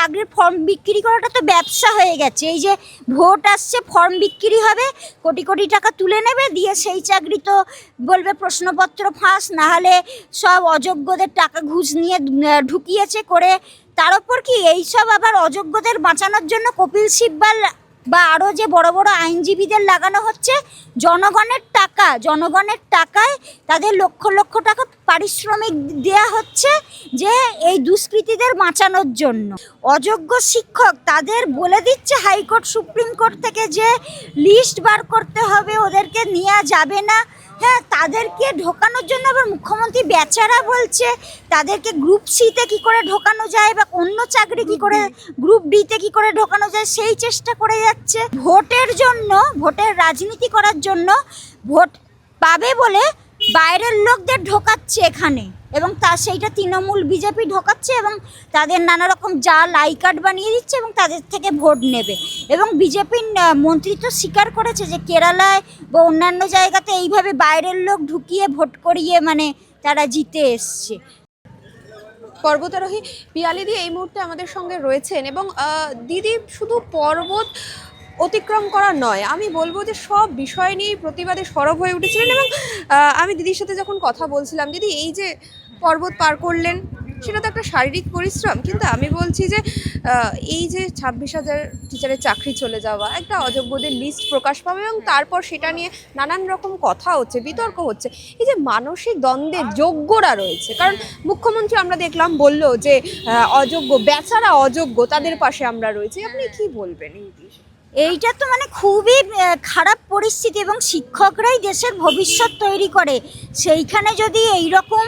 চাকরির ফর্ম বিক্রি করাটা তো ব্যবসা হয়ে গেছে। এই যে ভোট আসছে ফর্ম বিক্রি হবে, কোটি কোটি টাকা তুলে নেবে, দিয়ে সেই চাকরি তো বলবে প্রশ্নপত্র ফাঁস, নাহলে সব অযোগ্যদের টাকা ঘুষ নিয়ে ঢুকিয়েছে করে। তার ওপর কি এইসব আবার অযোগ্যদের বাঁচানোর জন্য কপিল সিব্বাল বা আরও যে বড় বড় আইনজীবীদের লাগানো হচ্ছে, জনগণের টাকা, জনগণের টাকায় তাদের লক্ষ লক্ষ টাকা পারিশ্রমিক দেয়া হচ্ছে যে এই দুষ্কৃতীদের বাঁচানোর জন্য। অযোগ্য শিক্ষক তাদের বলে দিচ্ছে হাইকোর্ট, সুপ্রিম কোর্ট থেকে যে লিস্ট বার করতে হবে, ওদেরকে নেওয়া যাবে না। হ্যাঁ তাদেরকে ঢোকানোর জন্য আবার মুখ্যমন্ত্রী বেচারা বলছে তাদেরকে গ্রুপ সিতে কি করে ঢোকানো যায় বা অন্য চাকরি কি করে গ্রুপ ডিতে কি করে ঢোকানো যায় সেই চেষ্টা করে যাচ্ছে। ভোটের জন্য ভোটের রাজনীতি করার জন্য ভোট পাবে বলে বাইরের লোকদের ঢোকাচ্ছে এখানে এবং তা সেইটা তৃণমূল, বিজেপি ঢোকাচ্ছে এবং তাদের নানা রকম জাল আই কার্ড বানিয়ে দিচ্ছে এবং তাদের থেকে ভোট নেবে এবং বিজেপির মন্ত্রী তো স্বীকার করেছে যে কেরালায় বা অন্যান্য জায়গাতে এইভাবে বাইরের লোক ঢুকিয়ে ভোট করিয়ে মানে তারা জিতে এসছে। পর্বতারোহী পিয়ালিদি এই মুহূর্তে আমাদের সঙ্গে রয়েছেন এবং দিদি, শুধু পর্বত অতিক্রম করা নয়। আমি বলব যে সব বিষয় নিয়েই প্রতিবাদে সরব হয়ে উঠেছিলেন এবং আমি দিদির সাথে যখন কথা বলছিলাম, দিদি এই যে পর্বত পার করলেন, সেটা তো একটা শারীরিক পরিশ্রম। কিন্তু আমি বলছি যে এই যে ছাব্বিশ হাজার টিচারের চাকরি চলে যাওয়া, একটা অযোগ্যদের লিস্ট প্রকাশ পাবে এবং তারপর সেটা নিয়ে নানান রকম কথা হচ্ছে, বিতর্ক হচ্ছে। এই যে মানসিক দ্বন্দ্বের যোগ্যরা রয়েছে, কারণ মুখ্যমন্ত্রী আমরা দেখলাম বলল যে অযোগ্য, বেচারা অযোগ্য তাদের পাশে আমরা রয়েছি। আপনি কি বলবেন এই বিষয়ে? এইটা তো মানে খুবই খারাপ পরিস্থিতি এবং শিক্ষকরাই দেশের ভবিষ্যৎ তৈরি করে। সেইখানে যদি এই রকম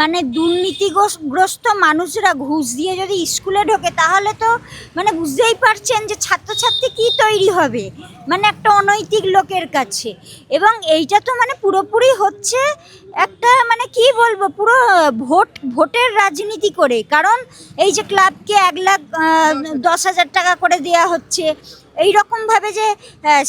মানে দুর্নীতিগ্রস্ত মানুষরা ঘুষ দিয়ে যদি স্কুলে ঢোকে, তাহলে তো মানে বুঝতেই পারছেন যে ছাত্রছাত্রী কি তৈরি হবে। মানে একটা অনৈতিক লোকের কাছে। এবং এইটা তো মানে পুরোপুরি হচ্ছে একটা মানে কি বলব, পুরো ভোট, ভোটের রাজনীতি করে। কারণ এই যে ক্লাবকে এক লাখ দশ হাজার টাকা করে দেয়া হচ্ছে এই ভাবে যে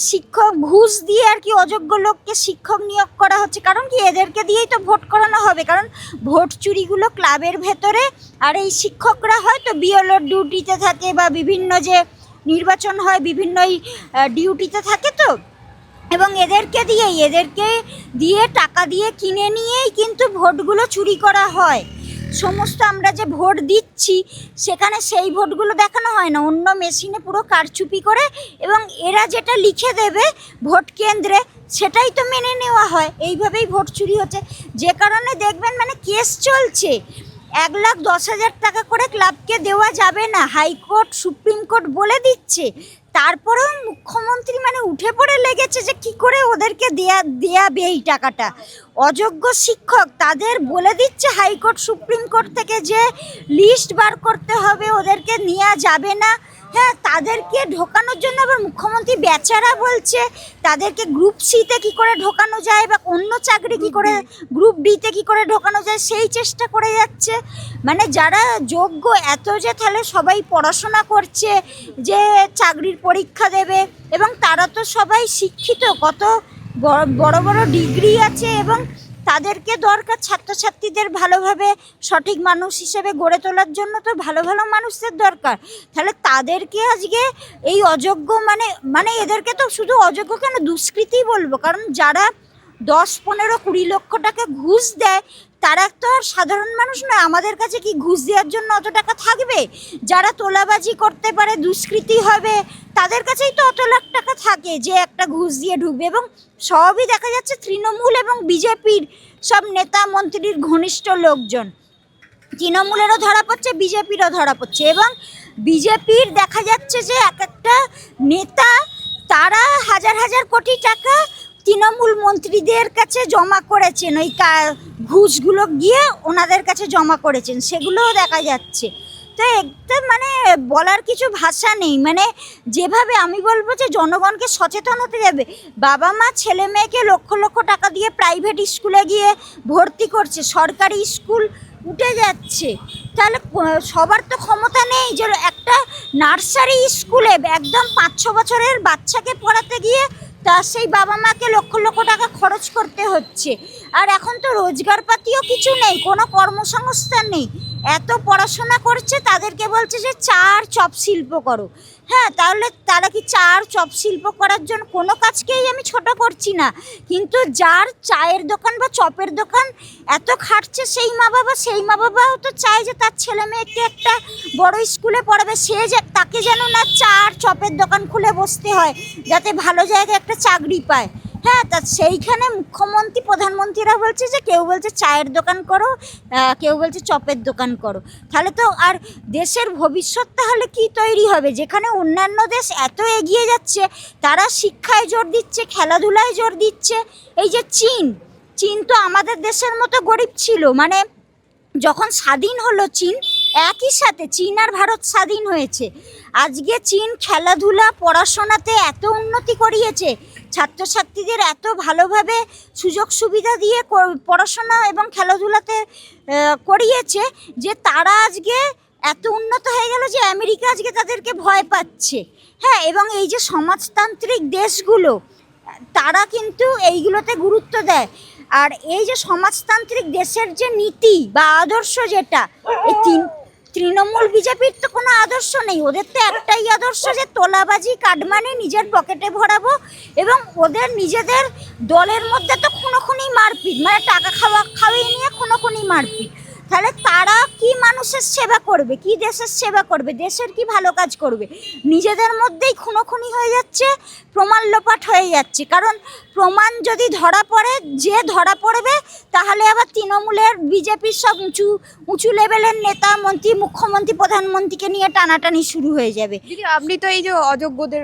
শিক্ষক ঘুষ দিয়ে আর কি অযোগ্য লোককে শিক্ষক নিয়োগ করা হচ্ছে, কারণ কি এদেরকে দিয়েই তো ভোট করানো হবে। কারণ ভোট চুরিগুলো ক্লাবের ভেতরে, আর এই শিক্ষকরা হয়তো বিএলওর ডিউটিতে থাকে বা বিভিন্ন যে নির্বাচন হয় বিভিন্ন ডিউটিতে থাকে তো। এবং এদেরকে দিয়েই, এদেরকে দিয়ে টাকা দিয়ে কিনে নিয়েই কিন্তু ভোটগুলো চুরি করা হয়। সমস্ত আমরা যে ভোট দিচ্ছি, সেখানে সেই ভোটগুলো দেখানো হয় না। অন্য মেশিনে পুরো কারচুপি করে এবং এরা যেটা লিখে দেবে ভোট কেন্দ্রে, সেটাই তো মেনে নেওয়া হয়। এইভাবেই ভোট চুরি হচ্ছে। যে কারণে দেখবেন মানে কেস চলছে। এক লাখ দশ হাজার টাকা করে ক্লাবকে দেওয়া যাবে না। হাইকোর্ট, সুপ্রিম কোর্ট বলে দিচ্ছে। তারপরেও মুখ্যমন্ত্রী মানে উঠে পড়ে লেগেছে যে কি করে ওদেরকে দেয়া, দেয়াবে এই টাকাটা। অযোগ্য শিক্ষক তাদের বলে দিচ্ছে হাইকোর্ট, সুপ্রিম কোর্ট থেকে যে লিস্ট বার করতে হবে, ওদেরকে নেওয়া যাবে না। হ্যাঁ তাদেরকে ঢোকানোর জন্য আবার মুখ্যমন্ত্রী বেচারা বলছে তাদেরকে গ্রুপ সিতে কি করে ঢোকানো যায় বা অন্য চাকরি কি করে গ্রুপ ডিতে কি করে ঢোকানো যায় সেই চেষ্টা করে যাচ্ছে। মানে যারা যোগ্য এত যে তাহলে সবাই পড়াশোনা করছে যে চাকরির পরীক্ষা দেবে এবং তারা তো সবাই শিক্ষিত কত বড় বড় বড় ডিগ্রি আছে এবং তাদেরকে দরকার ছাত্রছাত্রীদের ভালোভাবে সঠিক মানুষ হিসেবে গড়ে তোলার জন্য তো ভালো ভালো মানুষদের দরকার। তাহলে তাদেরকে আজকে এই অযোগ্য মানে মানে এদেরকে তো শুধু অযোগ্য কেন? দুষ্কৃতি বলব। কারণ যারা দশ, পনেরো, কুড়ি লক্ষ টাকা ঘুষ দেয়, তারা তো আর সাধারণ মানুষ নয়। আমাদের কাছে কি ঘুষ দেওয়ার জন্য অত টাকা থাকবে? যারা তোলাবাজি করতে পারে, দুষ্কৃতি হবে, তাদের কাছেই তো অত লাখ টাকা থাকে যে একটা ঘুষ দিয়ে ঢুকবে। এবং সবই দেখা যাচ্ছে তৃণমূল এবং বিজেপির সব নেতা মন্ত্রীর ঘনিষ্ঠ লোকজন। তৃণমূলেরও ধরা পড়ছে, বিজেপিরও ধরা পড়ছে। এবং বিজেপির দেখা যাচ্ছে যে এক একটা নেতা, তারা হাজার হাজার কোটি টাকা তৃণমূল মন্ত্রীদের কাছে জমা করেছেন। ওই ঘুষগুলো গিয়ে ওনাদের কাছে জমা করেছেন। সেগুলোও দেখা যাচ্ছে। তো একদম মানে বলার কিছু ভাষা নেই। মানে যেভাবে আমি বলব যে জনগণকে সচেতন হতে যাবে বাবা মা, ছেলে মেয়েকে লক্ষ লক্ষ টাকা দিয়ে প্রাইভেট স্কুলে গিয়ে ভর্তি করছে। সরকারি স্কুল উঠে যাচ্ছে। তাহলে সবার তো ক্ষমতা নেই যে একটা নার্সারি স্কুলে একদম পাঁচ ছ বছরের বাচ্চাকে পড়াতে গিয়ে তার সেই বাবা মাকে লক্ষ লক্ষ টাকা খরচ করতে হচ্ছে। আর এখন তো রোজগারপাতিও কিছু নেই, কোনো কর্মসংস্থান নেই। এত পড়াশোনা করছে, তাদেরকে বলছে যে চার চপ শিল্প করো। হ্যাঁ তাহলে তারা কি চার চপ শিল্প করার জন্য কোনো কাজকেই আমি ছোট করছি না। কিন্তু যার চায়ের দোকান বা চপের দোকান এত খাটছে, সেই মা বাবা, সেই মা বাবাও তো চায় যে তার ছেলে মেয়েকে একটা বড় স্কুলে পড়াবে। সে যে, তাকে যেন না চার চপের দোকান খুলে বসতে হয়, যাতে ভালো জায়গায় একটা চাকরি পায়। হ্যাঁ তা সেইখানে মুখ্যমন্ত্রী, প্রধানমন্ত্রীরা বলছে যে কেউ বলছে চায়ের দোকান করো কেউ বলছে চপের দোকান করো। তাহলে তো আর দেশের ভবিষ্যৎ তাহলে কি তৈরি হবে? যেখানে অন্যান্য দেশ এত এগিয়ে যাচ্ছে, তারা শিক্ষায় জোর দিচ্ছে, খেলাধুলায় জোর দিচ্ছে, এই যে চীন চীন তো আমাদের দেশের মতো গরিব ছিল। মানে যখন স্বাধীন হলো চীন, একই সাথে চীন আর ভারত স্বাধীন হয়েছে। আজকে চীন খেলাধুলা, পড়াশোনাতে এত উন্নতি করিয়েছে ছাত্রছাত্রীদের এত ভালোভাবে সুযোগ সুবিধা দিয়ে পড়াশোনা এবং খেলাধুলাতে করিয়েছে যে তারা আজকে এত উন্নত হয়ে গেল যে আমেরিকা আজকে তাদেরকে ভয় পাচ্ছে। হ্যাঁ এবং এই যে সমাজতান্ত্রিক দেশগুলো, তারা কিন্তু এইগুলোতে গুরুত্ব দেয়। আর এই যে সমাজতান্ত্রিক দেশের যে নীতি বা আদর্শ যেটা, এই তিন তৃণমূল বিজেপির তো কোনো আদর্শ নেই। ওদের তো একটাই আদর্শ যে তোলাবাজি, কাটমানি, নিজের পকেটে ভরাবো এবং ওদের নিজেদের দলের মধ্যে তো খুনোখুনি মারপিট। মানে টাকা খাওয়া খাওয়াই নিয়ে খুনোখুনি মারপিট। তাহলে তারা মানুষের সেবা করবে, কি দেশের সেবা করবে, দেশের কি ভালো কাজ করবে? নিজেদের মধ্যেই খুনোখুনি হয়ে যাচ্ছে, প্রমাণ লোপাট হয়ে যাচ্ছে। কারণ প্রমাণ যদি ধরা পড়ে, যে ধরা পড়বে, তাহলে আবার তৃণমূলের বিজেপির সব উঁচু উঁচু লেভেলের নেতা, মন্ত্রী, মুখ্যমন্ত্রী, প্রধানমন্ত্রীকে নিয়ে টানাটানি শুরু হয়ে যাবে। আপনি তো এই যে অযোগ্যদের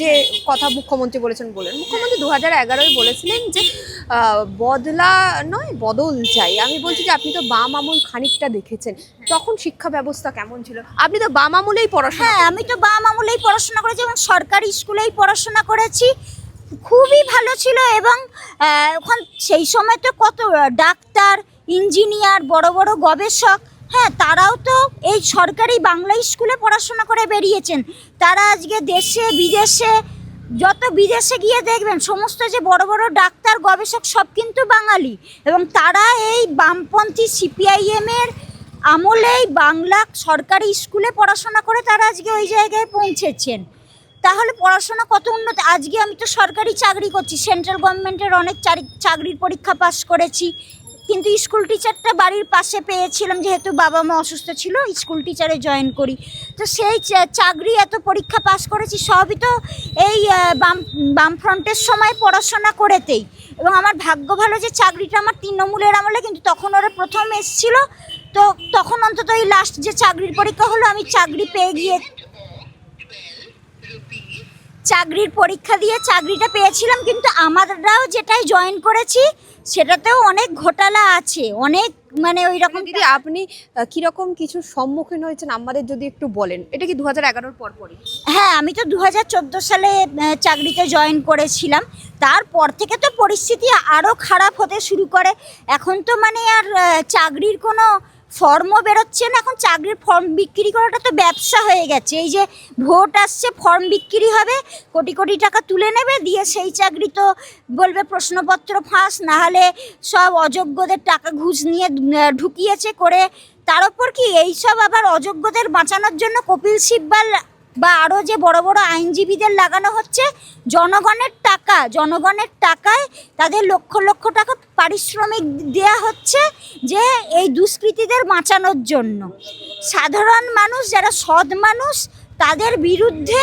যে কথা মুখ্যমন্ত্রী বলেছেন বলেন, মুখ্যমন্ত্রী দু হাজার এগারোয় বলেছিলেন যে বদলা নয়, বদল চাই। আমি বলছি যে আপনি তো বাম আমল খানিকটা দেখেছেন। তখন শিক্ষা ব্যবস্থা কেমন ছিল? আপনি তো বাম আমলেই পড়াশোনা হ্যাঁ আমি তো বাম আমলেই পড়াশোনা করেছি এবং সরকারি স্কুলেই পড়াশোনা করেছি। খুবই ভালো ছিল এবং ওখান সেই সময় তো কত ডাক্তার ইঞ্জিনিয়ার বড় বড় গবেষক হ্যাঁ তারাও তো এই সরকারি বাংলা স্কুলে পড়াশোনা করে বেরিয়েছেন। তারা আজকে দেশে বিদেশে যত বিদেশে গিয়ে দেখবেন সমস্ত যে বড় বড় ডাক্তার গবেষক সব কিন্তু বাঙালি। এবং তারা এই বামপন্থী সিপিআইএমের আমলেই বাংলা সরকারি স্কুলে পড়াশোনা করে তারা আজকে ওই জায়গায় পৌঁছেছেন। তাহলে পড়াশোনা কত উন্নত? আজকে আমি তো সরকারি চাকরি করছি, সেন্ট্রাল গভর্নমেন্টের অনেক চাকরির পরীক্ষা পাস করেছি। কিন্তু স্কুল টিচারটা বাড়ির পাশে পেয়েছিলাম, যেহেতু বাবা মা অসুস্থ ছিল, স্কুল টিচারে জয়েন করি। তো সেই চাকরি এত পরীক্ষা পাস করেছি, সবই তো এই বাম, বামফ্রন্টের সময় পড়াশোনা করেতেই। এবং আমার ভাগ্য ভালো যে চাকরিটা আমার তৃণমূলের আমলে, কিন্তু তখন ওরা প্রথম এসছিল তো তখন অন্তত এই লাস্ট যে চাকরির পরীক্ষা হলো আমি চাকরি পেয়ে গিয়ে চাকরির পরীক্ষা দিয়ে চাকরিটা পেয়েছিলাম কিন্তু আমরাও যেটাই জয়েন করেছি সেটাতেও অনেক ঘোটালা আছে অনেক মানে ওই রকম দিদি আপনি কীরকম কিছু সম্মুখীন হয়েছেন আমাদের যদি একটু বলেন? এটা কি দু হাজার এগারোর পর পরই হ্যাঁ আমি তো দু হাজার চোদ্দ সালে চাকরিতে জয়েন করেছিলাম। তারপর থেকে তো পরিস্থিতি আরও খারাপ হতে শুরু করে। এখন তো মানে আর চাকরির কোনো ফর্মও বেরোচ্ছে না, এখন চাকরির ফর্ম বিক্রি করাটা তো ব্যবসা হয়ে গেছে। এই যে ভোট আসছে, ফর্ম বিক্রি হবে, কোটি কোটি টাকা তুলে নেবে, দিয়ে সেই চাকরি তো বলবে প্রশ্নপত্র ফাঁস, নাহলে সব অযোগ্যদের টাকা ঘুষ নিয়ে ঢুকিয়েছে করে। তার ওপর কি এইসব আবার অযোগ্যদের বাঁচানোর জন্য কপিল সিব্বাল বা আরও যে বড় বড় আইনজীবীদের লাগানো হচ্ছে, জনগণের টাকা, জনগণের টাকায় তাদের লক্ষ লক্ষ টাকা পারিশ্রমিক দেওয়া হচ্ছে যে এই দুষ্কৃতীদের বাঁচানোর জন্য। সাধারণ মানুষ, যারা সৎ মানুষ তাদের বিরুদ্ধে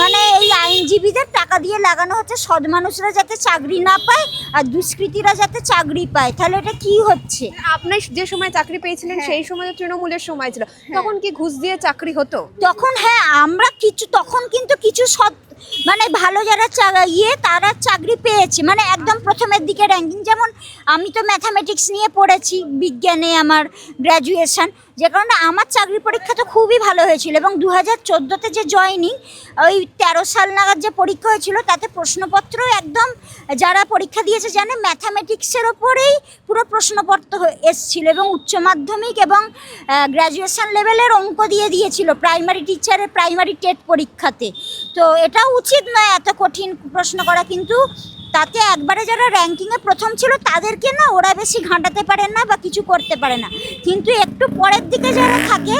মানে এই আইনজীবীদের টাকা দিয়ে লাগানো হচ্ছে। সৎ মানুষরা যাতে চাকরি না পায় আর দুষ্কৃতীরা যাতে চাকরি পায়। তাহলে এটা কি হচ্ছে? আপনি যে সময় চাকরি পেয়েছিলেন হ্যাঁ। সেই সময় তৃণমূলের সময় ছিল। তখন কি ঘুষ দিয়ে চাকরি হতো? তখন হ্যাঁ আমরা কিছু তখন কিন্তু কিছু সৎ মানে ভালো যারা ইয়ে তারা চাকরি পেয়েছে। মানে একদম প্রথমের দিকে র্যাঙ্কিং যেমন আমি তো ম্যাথামেটিক্স নিয়ে পড়েছি, বিজ্ঞানে আমার গ্র্যাজুয়েশন যে কারণে আমার চাকরি পরীক্ষা তো খুবই ভালো হয়েছিল এবং দু হাজার চোদ্দোতে যে জয়নিং ওই তেরো সাল নাগাদ যে পরীক্ষা হয়েছিল, তাতে প্রশ্নপত্র একদম যারা পরীক্ষা দিয়েছে জানে ম্যাথামেটিক্সের ওপরেই পুরো প্রশ্নপত্র এসছিল এবং উচ্চ মাধ্যমিক এবং গ্র্যাজুয়েশন লেভেলের অঙ্ক দিয়ে দিয়েছিল প্রাইমারি টিচারের প্রাইমারি টেট পরীক্ষাতে। তো এটা উচিত নয় এত কঠিন প্রশ্ন করা, কিন্তু তাতে একবারে যারা র্যাঙ্কিংয়ে প্রথম ছিল, তাদেরকে না ওরা বেশি ঘাঁটাতে পারে না বা কিছু করতে পারে না। কিন্তু একটু পরের দিকে যারা থাকে,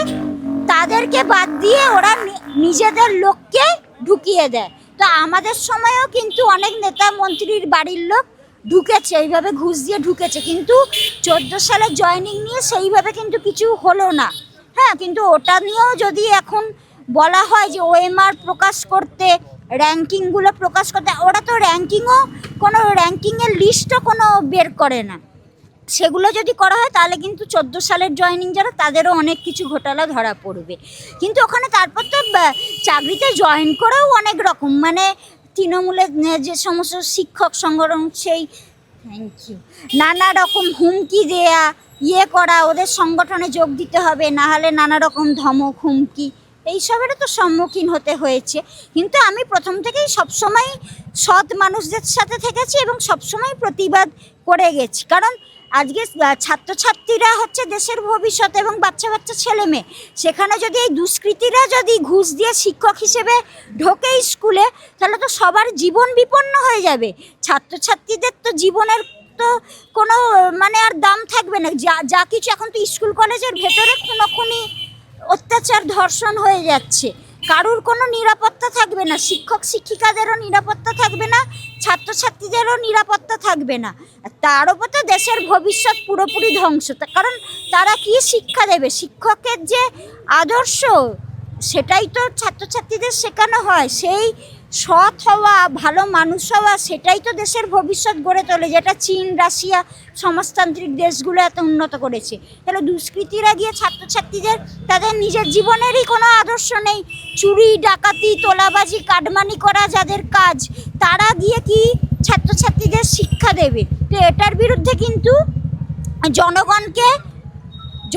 তাদেরকে বাদ দিয়ে ওরা নিজেদের লোককে ঢুকিয়ে দেয়। তো আমাদের সময়েও কিন্তু অনেক নেতা মন্ত্রীর বাড়ির লোক ঢুকেছে, এইভাবে ঘুষ দিয়ে ঢুকেছে। কিন্তু চোদ্দ সালে জয়নিং নিয়ে সেইভাবে কিন্তু কিছু হলো না। হ্যাঁ কিন্তু ওটা নিয়েও যদি এখন বলা হয় যে ওএমআর প্রকাশ করতে র্যাঙ্কিংগুলো প্রকাশ করতে ওরা তো র্যাঙ্কিংও কোনো র্যাঙ্কিংয়ের লিস্টও কোনো বের করে না। সেগুলো যদি করা হয়, তাহলে কিন্তু চোদ্দ সালের জয়নিং যারা, তাদেরও অনেক কিছু ঘোটালা ধরা পড়বে। কিন্তু ওখানে তারপর তো চাকরিতে জয়েন করেও অনেক রকম। মানে তৃণমূলের যে সমস্ত শিক্ষক সংগঠন, সেই থ্যাংক ইউ নানা রকম হুমকি দেয়া ইয়ে করা, ওদের সংগঠনে যোগ দিতে হবে, না হলে নানা রকম ধমক, হুমকি। এইসবেরও তো সম্মুখীন হতে হয়েছে। কিন্তু আমি প্রথম থেকেই সবসময় সৎ মানুষদের সাথে থেকেছি এবং সবসময় প্রতিবাদ করে গেছি। কারণ আজকে ছাত্রছাত্রীরা হচ্ছে দেশের ভবিষ্যৎ এবং বাচ্চা বাচ্চা ছেলে মেয়ে। সেখানে যদি এই দুষ্কৃতীরা যদি ঘুষ দিয়ে শিক্ষক হিসেবে ঢোকে স্কুলে, তাহলে তো সবার জীবন বিপন্ন হয়ে যাবে। ছাত্রছাত্রীদের তো জীবনের তো কোনো মানে আর দাম থাকবে না। যা যা কিছু এখন তো স্কুল কলেজের ভেতরে খুনোখুনি অত্যাচার ধর্ষণ হয়ে যাচ্ছে। কারুর কোনো নিরাপত্তা থাকবে না। শিক্ষক শিক্ষিকাদেরও নিরাপত্তা থাকবে না। ছাত্রছাত্রীদেরও নিরাপত্তা থাকবে না। তার উপর তো দেশের ভবিষ্যৎ পুরোপুরি ধ্বংস। কারণ তারা কি শিক্ষা দেবে? শিক্ষকের যে আদর্শ, সেটাই তো ছাত্রছাত্রীদের শেখানো হয়। সেই সৎ হওয়া, ভালো মানুষ হওয়া, সেটাই তো দেশের ভবিষ্যৎ গড়ে তোলে, যেটা চীন, রাশিয়া সমাজতান্ত্রিক দেশগুলো এত উন্নত করেছে। তাহলে দুষ্কৃতীরা গিয়ে ছাত্রছাত্রীদের, তাদের নিজের জীবনেরই কোনো আদর্শ নেই। চুরি, ডাকাতি, তোলাবাজি, কাটমানি করা যাদের কাজ, তারা গিয়ে কি ছাত্রছাত্রীদের শিক্ষা দেবে? তো এটার বিরুদ্ধে কিন্তু জনগণকে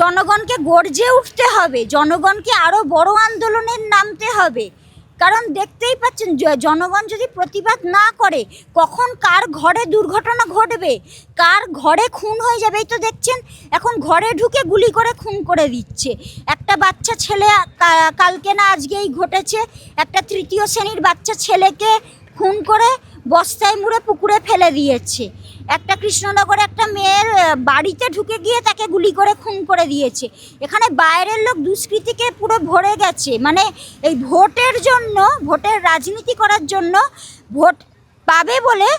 জনগণকে গর্জে উঠতে হবে। জনগণকে আরও বড় আন্দোলনের নামতে হবে। কারণ দেখতেই পাচ্ছেন জনগণ যদি প্রতিবাদ না করে, কখন কার ঘরে দুর্ঘটনা ঘটবে? কার ঘরে খুন হয়ে যাবে এই তো দেখছেন? এখন ঘরে ঢুকে গুলি করে খুন করে দিচ্ছে। একটা বাচ্চা ছেলে কালকে না আজকেই ঘটেছে, একটা তৃতীয় শ্রেণির বাচ্চা ছেলেকে খুন করে বস্তায় মুড়ে পুকুরে ফেলে দিয়েছে। একটা কৃষ্ণনগরে একটা মেয়ের বাড়িতে ঢুকে গিয়ে তাকে গুলি করে খুন করে দিয়েছে। এখানে বাইরের লোক দুষ্কৃতিকে পুরো ভরে গেছে। মানে এই ভোটের জন্য, ভোটের রাজনীতি করার জন্য ভোট পাবে বলে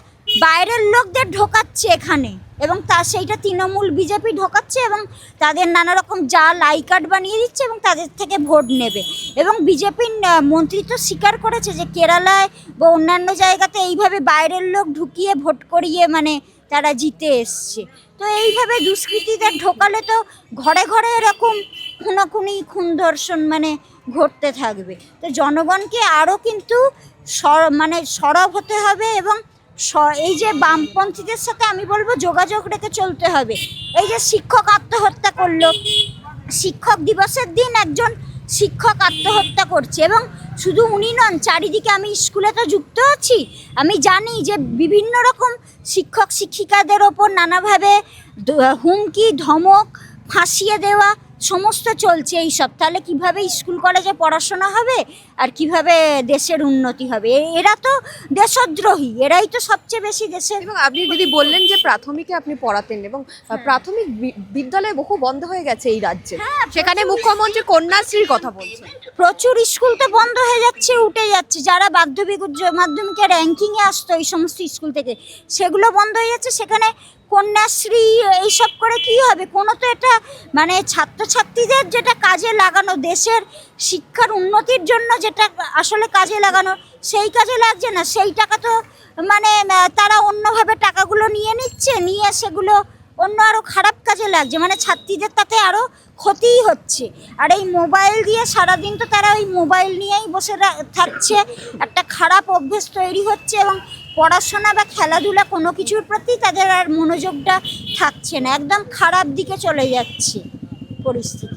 বাইরের লোকদের ঢোকাচ্ছে এখানে। এবং তা সেইটা তৃণমূল বিজেপি ঢোকাচ্ছে এবং তাদের নানা রকম জাল আই কার্ড বানিয়ে দিচ্ছে এবং তাদের থেকে ভোট নেবে। এবং বিজেপির মন্ত্রী তো স্বীকার করেছে যে কেরালায় বা অন্যান্য জায়গাতে এইভাবে বাইরের লোক ঢুকিয়ে ভোট করিয়ে মানে তারা জিতে এসছে। তো এইভাবে দুষ্কৃতীদের ঢোকালে তো ঘরে ঘরে এরকম খুনাখুনি, খুন ধর্ষণ মানে ঘটতে থাকবে। তো জনগণকে আরও কিন্তু সর- মানে সরব হতে হবে এবং এই যে বামপন্থীদের সাথে আমি বলব যোগাযোগ রেখে চলতে হবে। এই যে শিক্ষক আত্মহত্যা করল, শিক্ষক দিবসের দিন একজন শিক্ষক আত্মহত্যা করছে এবং শুধু উনি নন, চারিদিকে আমি স্কুলে তো যুক্ত আছি, আমি জানি যে বিভিন্ন রকম শিক্ষক শিক্ষিকাদের ওপর নানাভাবে হুমকি, ধমক, ফাঁসিয়ে দেওয়া সমস্ত চলছে এই সব। তাহলে কীভাবে স্কুল কলেজে পড়াশোনা হবে আর কীভাবে দেশের উন্নতি হবে? এরা তো দেশদ্রোহী এরাই তো সবচেয়ে বেশি দেশের এবং আপনি যদি বললেন যে প্রাথমিকে আপনি পড়াতেন এবং প্রাথমিক বি- বিদ্যালয় বহু বন্ধ হয়ে গেছে এই রাজ্যে। সেখানে মুখ্যমন্ত্রী কন্যাশ্রীর কথা বলছেন। প্রচুর স্কুল তো বন্ধ হয়ে যাচ্ছে উঠে যাচ্ছে। যারা মাধ্যমিক উচ্চ মাধ্যমিকে র্যাঙ্কিংয়ে আসতো এই সমস্ত স্কুল থেকে সেগুলো বন্ধ হয়ে যাচ্ছে। সেখানে কন্যাশ্রী এইসব করে কি হবে? কোনো তো এটা মানে ছাত্রছাত্রীদের যেটা কাজে লাগানো, দেশের শিক্ষার উন্নতির জন্য যেটা আসলে কাজে লাগানো, সেই কাজে লাগছে না। সেই টাকা তো মানে তারা অন্যভাবে টাকাগুলো নিয়ে নিচ্ছে, নিয়ে সেগুলো অন্য আরও খারাপ কাজে লাগছে। মানে ছাত্রীদের তাতে আরও ক্ষতিই হচ্ছে। আর এই মোবাইল দিয়ে সারাদিন তো তারা ওই মোবাইল নিয়েই বসে থাকছে। একটা খারাপ অভ্যেস তৈরি হচ্ছে এবং পড়াশোনা বা খেলাধুলা কোনো কিছুর প্রতি তাদের আর মনোযোগটা থাকছে না। একদম খারাপ দিকে চলে যাচ্ছে। পরিস্থিতি।